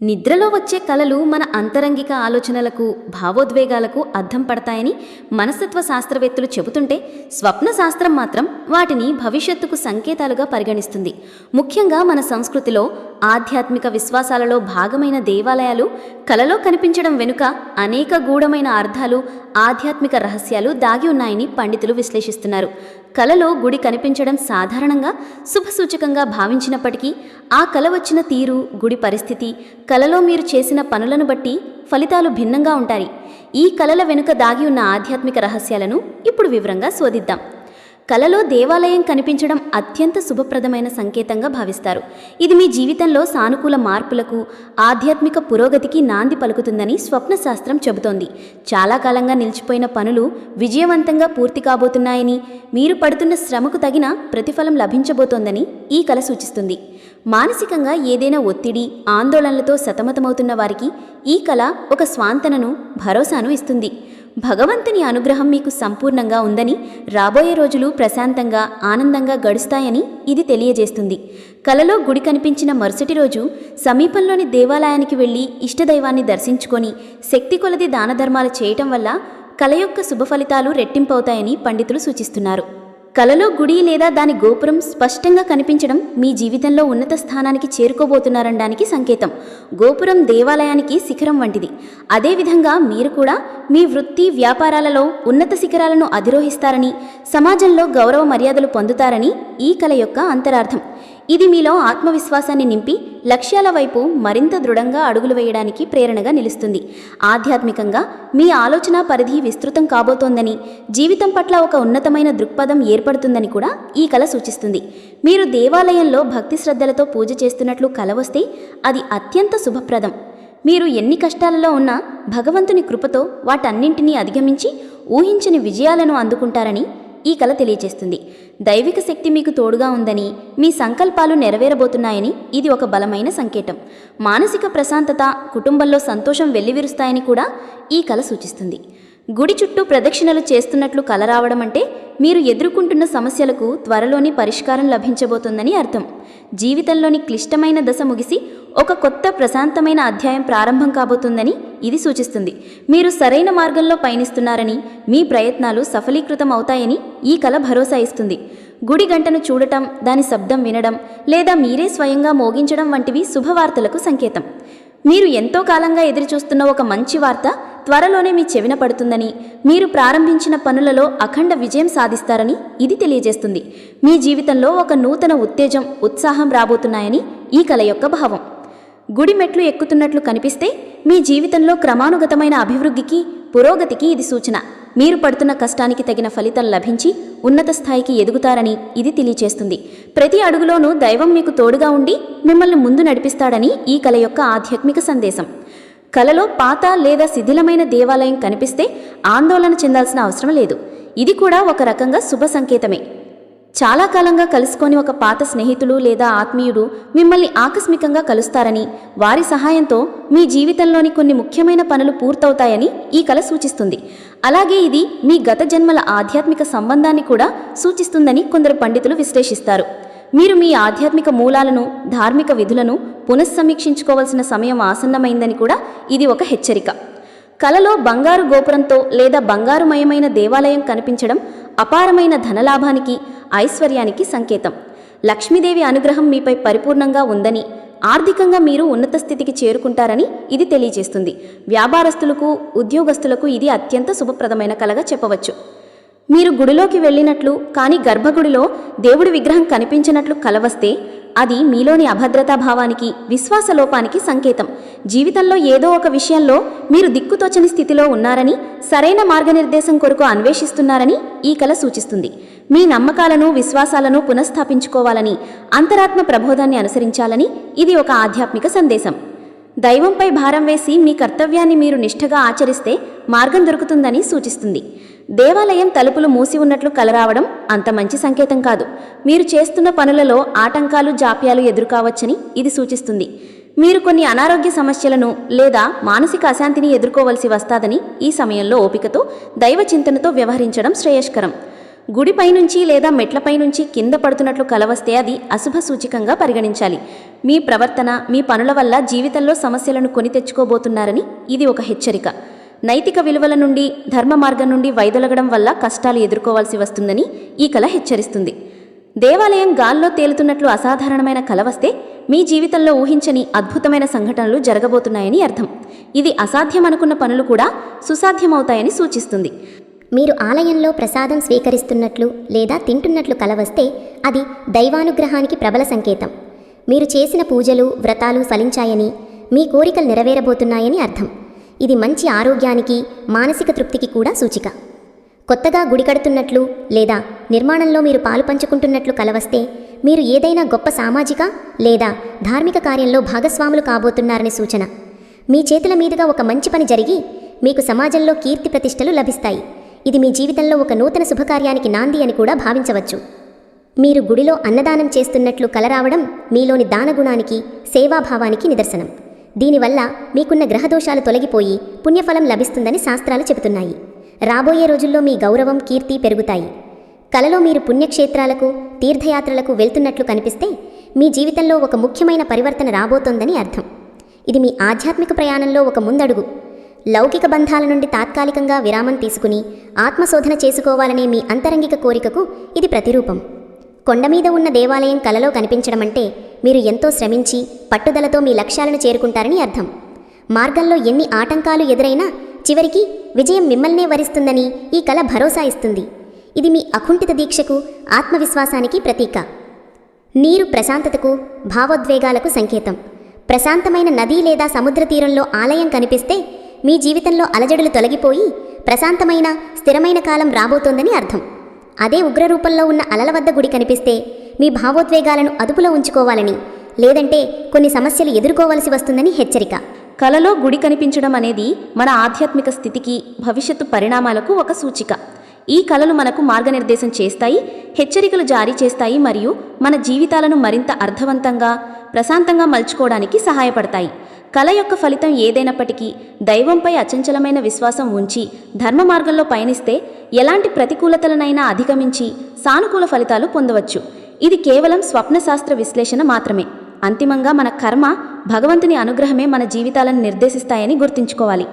నిద్రలో వచ్చే కలలు మన అంతరంగిక ఆలోచనలకు భావోద్వేగాలకు అర్థం పడతాయని మనస్తత్వ శాస్త్రవేత్తలు చెబుతుంటే స్వప్న శాస్త్రం మాత్రం వాటిని భవిష్యత్తుకు సంకేతాలుగా పరిగణిస్తుంది. ముఖ్యంగా మన సంస్కృతిలో ఆధ్యాత్మిక విశ్వాసాలలో భాగమైన దేవాలయాలు కలలో కనిపించడం వెనుక అనేక గూఢమైన అర్థాలు ఆధ్యాత్మిక రహస్యాలు దాగి ఉన్నాయని పండితులు విశ్లేషిస్తున్నారు. కలలో గుడి కనిపించడం సాధారణంగా శుభసూచకంగా భావించినప్పటికీ ఆ కల వచ్చిన తీరు గుడి పరిస్థితి కలలో మీరు చేసిన పనులను బట్టి ఫలితాలు భిన్నంగా ఉంటాయి. ఈ కలల వెనుక దాగి ఉన్న ఆధ్యాత్మిక రహస్యాలను ఇప్పుడు వివరంగా శోధిద్దాం. కలలో దేవాలయం కనిపించడం అత్యంత శుభప్రదమైన సంకేతంగా భావిస్తారు. ఇది మీ జీవితంలో సానుకూల మార్పులకు ఆధ్యాత్మిక పురోగతికి నాంది పలుకుతుందని స్వప్న శాస్త్రం చెబుతోంది. చాలా కాలంగా నిలిచిపోయిన పనులు విజయవంతంగా పూర్తి కాబోతున్నాయని మీరు పడుతున్న శ్రమకు తగిన ప్రతిఫలం లభించబోతోందని ఈ కళ సూచిస్తుంది. మానసికంగా ఏదైనా ఒత్తిడి ఆందోళనలతో సతమతమవుతున్న వారికి ఈ కళ ఒక స్వాంతనను భరోసాను ఇస్తుంది. భగవంతుని అనుగ్రహం మీకు సంపూర్ణంగా ఉందని రాబోయే రోజులు ప్రశాంతంగా ఆనందంగా గడుస్తాయని ఇది తెలియజేస్తుంది. కలలో గుడి కనిపించిన మరుసటి రోజు సమీపంలోని దేవాలయానికి వెళ్ళి ఇష్టదైవాన్ని దర్శించుకొని శక్తి కొలది దానధర్మాలు చేయటం వల్ల కల యొక్క శుభ ఫలితాలు రెట్టింపవుతాయని పండితులు సూచిస్తున్నారు. కలలో గుడి లేదా దాని గోపురం స్పష్టంగా కనిపించడం మీ జీవితంలో ఉన్నత స్థానానికి చేరుకోబోతున్నారనడానికి సంకేతం. గోపురం దేవాలయానికి శిఖరం వంటిది. అదేవిధంగా మీరు కూడా మీ వృత్తి వ్యాపారాలలో ఉన్నత శిఖరాలను అధిరోహిస్తారని సమాజంలో గౌరవ మర్యాదలు పొందుతారని ఈ కల యొక్క అంతరార్థం. ఇది మీలో ఆత్మవిశ్వాసాన్ని నింపి లక్ష్యాల వైపు మరింత దృఢంగా అడుగులు వేయడానికి ప్రేరణగా నిలుస్తుంది. ఆధ్యాత్మికంగా మీ ఆలోచన పరిధి విస్తృతం కాబోతోందని జీవితం పట్ల ఒక ఉన్నతమైన దృక్పథం ఏర్పడుతుందని కూడా ఈ కళ సూచిస్తుంది. మీరు దేవాలయంలో భక్తి శ్రద్ధలతో పూజ చేస్తున్నట్లు కల వస్తే అది అత్యంత శుభప్రదం. మీరు ఎన్ని కష్టాలలో ఉన్నా భగవంతుని కృపతో వాటన్నింటినీ అధిగమించి ఊహించని విజయాలను అందుకుంటారని ఈ కళ తెలియజేస్తుంది దైవిక శక్తి మీకు తోడుగా ఉందని మీ సంకల్పాలు నెరవేరబోతున్నాయని ఇది ఒక బలమైన సంకేతం. మానసిక ప్రశాంతత కుటుంబంలో సంతోషం వెల్లివిరుస్తాయని కూడా ఈ కళ సూచిస్తుంది. గుడి చుట్టూ ప్రదక్షిణలు చేస్తున్నట్లు కల రావడం అంటే మీరు ఎదుర్కొంటున్న సమస్యలకు త్వరలోని పరిష్కారం లభించబోతుందని అర్థం. జీవితంలోని క్లిష్టమైన దశ ముగిసి ఒక కొత్త ప్రశాంతమైన అధ్యాయం ప్రారంభం కాబోతుందని ఇది సూచిస్తుంది. మీరు సరైన మార్గంలో పయనిస్తున్నారని మీ ప్రయత్నాలు సఫలీకృతం అవుతాయని ఈ కల భరోసా ఇస్తుంది. గుడి గంటను చూడటం దాని శబ్దం వినడం లేదా మీరే స్వయంగా మోగించడం వంటివి శుభవార్తలకు సంకేతం. మీరు ఎంతో కాలంగా ఎదురుచూస్తున్న ఒక మంచి వార్త త్వరలోనే మీ చెవిన పడుతుందని మీరు ప్రారంభించిన పనులలో అఖండ విజయం సాధిస్తారని ఇది తెలియజేస్తుంది. మీ జీవితంలో ఒక నూతన ఉత్తేజం ఉత్సాహం రాబోతున్నాయని ఈ కల యొక్క భావం. గుడి మెట్లు ఎక్కుతున్నట్లు కనిపిస్తే మీ జీవితంలో క్రమానుగతమైన అభివృద్ధికి పురోగతికి ఇది సూచన. మీరు పడుతున్న కష్టానికి తగిన ఫలితం లభించి ఉన్నత స్థాయికి ఎదుగుతారని ఇది తెలియచేస్తుంది. ప్రతి అడుగులోనూ దైవం మీకు తోడుగా ఉండి మిమ్మల్ని ముందు నడిపిస్తాడని ఈ కల యొక్క ఆధ్యాత్మిక సందేశం. కలలో పాత లేదా శిథిలమైన దేవాలయం కనిపిస్తే ఆందోళన చెందాల్సిన అవసరం లేదు. ఇది కూడా ఒక రకంగా శుభ సంకేతమే. చాలా కాలంగా కలుసుకొని ఒక పాత స్నేహితులు లేదా ఆత్మీయుడు మిమ్మల్ని ఆకస్మికంగా కలుస్తారని వారి సహాయంతో మీ జీవితంలోని కొన్ని ముఖ్యమైన పనులు పూర్తవుతాయని ఈ కల సూచిస్తుంది. అలాగే ఇది మీ గత జన్మల ఆధ్యాత్మిక సంబంధాన్ని కూడా సూచిస్తుందని కొందరు పండితులు విశ్లేషిస్తారు. మీరు మీ ఆధ్యాత్మిక మూలాలను ధార్మిక విధులను పునఃసమీక్షించుకోవాల్సిన సమయం ఆసన్నమైందని కూడా ఇది ఒక హెచ్చరిక. కలలో బంగారు గోపురంతో లేదా బంగారుమయమైన దేవాలయం కనిపించడం అపారమైన ధనలాభానికి ఐశ్వర్యానికి సంకేతం. లక్ష్మీదేవి అనుగ్రహం మీపై పరిపూర్ణంగా ఉందని ఆర్థికంగా మీరు ఉన్నత స్థితికి చేరుకుంటారని ఇది తెలియజేస్తుంది. వ్యాపారస్తులకు ఉద్యోగస్తులకు ఇది అత్యంత శుభప్రదమైన కలగా చెప్పవచ్చు. మీరు గుడిలోకి వెళ్ళినట్లు కానీ గర్భగుడిలో దేవుడి విగ్రహం కనిపించినట్లు కలవస్తే అది మీలోని అభద్రతా భావానికి విశ్వాసలోపానికి సంకేతం. జీవితంలో ఏదో ఒక విషయంలో మీరు దిక్కుతోచని స్థితిలో ఉన్నారని సరైన మార్గనిర్దేశం కొరకు అన్వేషిస్తున్నారని ఈ కల సూచిస్తుంది. మీ నమ్మకాలను విశ్వాసాలను పునఃస్థాపించుకోవాలని అంతరాత్మ ప్రబోధాన్ని అనుసరించాలని ఇది ఒక ఆధ్యాత్మిక సందేశం. దైవంపై భారం వేసి మీ కర్తవ్యాన్ని మీరు నిష్ఠగా ఆచరిస్తే మార్గం దొరుకుతుందని సూచిస్తుంది. దేవాలయం తలుపులు మూసి ఉన్నట్లు కలరావడం అంత మంచి సంకేతం కాదు. మీరు చేస్తున్న పనులలో ఆటంకాలు జాప్యాలు ఎదుర్కావచ్చని ఇది సూచిస్తుంది. మీరు కొన్ని అనారోగ్య సమస్యలను లేదా మానసిక అశాంతిని ఎదుర్కోవలసి వస్తాదని ఈ సమయంలో ఓపికతో దైవ చింతనతో వ్యవహరించడం శ్రేయస్కరం. గుడిపై నుంచి లేదా మెట్లపై నుంచి కింద పడుతున్నట్లు కలవస్తే అది అశుభ సూచికంగా పరిగణించాలి. మీ ప్రవర్తన మీ పనుల వల్ల జీవితంలో సమస్యలను కొని తెచ్చుకోబోతున్నారని ఇది ఒక హెచ్చరిక. నైతిక విలువల నుండి ధర్మ మార్గం నుండి వైదొలగడం వల్ల కష్టాలు ఎదుర్కోవాల్సి వస్తుందని ఈ కళ హెచ్చరిస్తుంది. దేవాలయం గాల్లో తేలుతున్నట్లు అసాధారణమైన కల వస్తే మీ జీవితంలో ఊహించని అద్భుతమైన సంఘటనలు జరగబోతున్నాయని అర్థం. ఇది అసాధ్యం అనుకున్న పనులు కూడా సుసాధ్యమవుతాయని సూచిస్తుంది. మీరు ఆలయంలో ప్రసాదం స్వీకరిస్తున్నట్లు లేదా తింటున్నట్లు కలవస్తే అది దైవానుగ్రహానికి ప్రబల సంకేతం. మీరు చేసిన పూజలు వ్రతాలు ఫలించాయని మీ కోరికలు నెరవేరబోతున్నాయని అర్థం. ఇది మంచి ఆరోగ్యానికి మానసిక తృప్తికి కూడా సూచిక. కొత్తగా గుడి కడుతున్నట్లు లేదా నిర్మాణంలో మీరు పాలు పంచుకుంటున్నట్లు కలవస్తే మీరు ఏదైనా గొప్ప సామాజిక లేదా ధార్మిక కార్యంలో భాగస్వాములు కాబోతున్నారని సూచన. మీ చేతుల మీదుగా ఒక మంచి పని జరిగి మీకు సమాజంలో కీర్తి ప్రతిష్టలు లభిస్తాయి. ఇది మీ జీవితంలో ఒక నూతన శుభకార్యానికి నాంది అని కూడా భావించవచ్చు. మీరు గుడిలో అన్నదానం చేస్తున్నట్లు కలరావడం మీలోని దానగుణానికి సేవాభావానికి నిదర్శనం. దీనివల్ల మీకున్న గ్రహదోషాలు తొలగిపోయి పుణ్యఫలం లభిస్తుందని శాస్త్రాలు చెబుతున్నాయి. రాబోయే రోజుల్లో మీ గౌరవం కీర్తి పెరుగుతాయి. కలలో మీరు పుణ్యక్షేత్రాలకు తీర్థయాత్రలకు వెళ్తున్నట్లు కనిపిస్తే మీ జీవితంలో ఒక ముఖ్యమైన పరివర్తన రాబోతోందని అర్థం. ఇది మీ ఆధ్యాత్మిక ప్రయాణంలో ఒక ముందడుగు. లౌకిక బంధాల నుండి తాత్కాలికంగా విరామం తీసుకుని ఆత్మశోధన చేసుకోవాలనే మీ అంతరంగిక కోరికకు ఇది ప్రతిరూపం. కొండమీద ఉన్న దేవాలయం కలలో కనిపించడం అంటే మీరు ఎంతో శ్రమించి పట్టుదలతో మీ లక్ష్యాలను చేరుకుంటారని అర్థం. మార్గంలో ఎన్ని ఆటంకాలు ఎదురైనా చివరికి విజయం మిమ్మల్నే వరిస్తుందని ఈ కల భరోసా ఇస్తుంది. ఇది మీ అకుంఠిత దీక్షకు ఆత్మవిశ్వాసానికి ప్రతీక. నీరు ప్రశాంతతకు భావోద్వేగాలకు సంకేతం. ప్రశాంతమైన నది లేదా సముద్ర తీరంలో ఆలయం కనిపిస్తే మీ జీవితంలో అలజడులు తొలగిపోయి ప్రశాంతమైన స్థిరమైన కాలం రాబోతోందని అర్థం. అదే ఉగ్రరూపంలో ఉన్న అలల వద్ద గుడి కనిపిస్తే మీ భావోద్వేగాలను అదుపులో ఉంచుకోవాలని లేదంటే కొన్ని సమస్యలు ఎదుర్కోవలసి వస్తుందని హెచ్చరిక. కలలో గుడి కనిపించడం అనేది మన ఆధ్యాత్మిక స్థితికి భవిష్యత్తు పరిణామాలకు ఒక సూచిక. ఈ కళలు మనకు మార్గనిర్దేశం చేస్తాయి హెచ్చరికలు జారీ చేస్తాయి మరియు మన జీవితాలను మరింత అర్థవంతంగా ప్రశాంతంగా మలుచుకోవడానికి సహాయపడతాయి. కళ యొక్క ఫలితం ఏదైనప్పటికీ దైవంపై అచంచలమైన విశ్వాసం ఉంచి ధర్మ మార్గంలో పయనిస్తే ఎలాంటి ప్రతికూలతలనైనా అధిగమించి సానుకూల ఫలితాలు పొందవచ్చు. ఇది కేవలం స్వప్నశాస్త్ర విశ్లేషణ మాత్రమే. అంతిమంగా మన కర్మ భగవంతుని అనుగ్రహమే మన జీవితాలను నిర్దేశిస్తాయని గుర్తుంచుకోవాలి.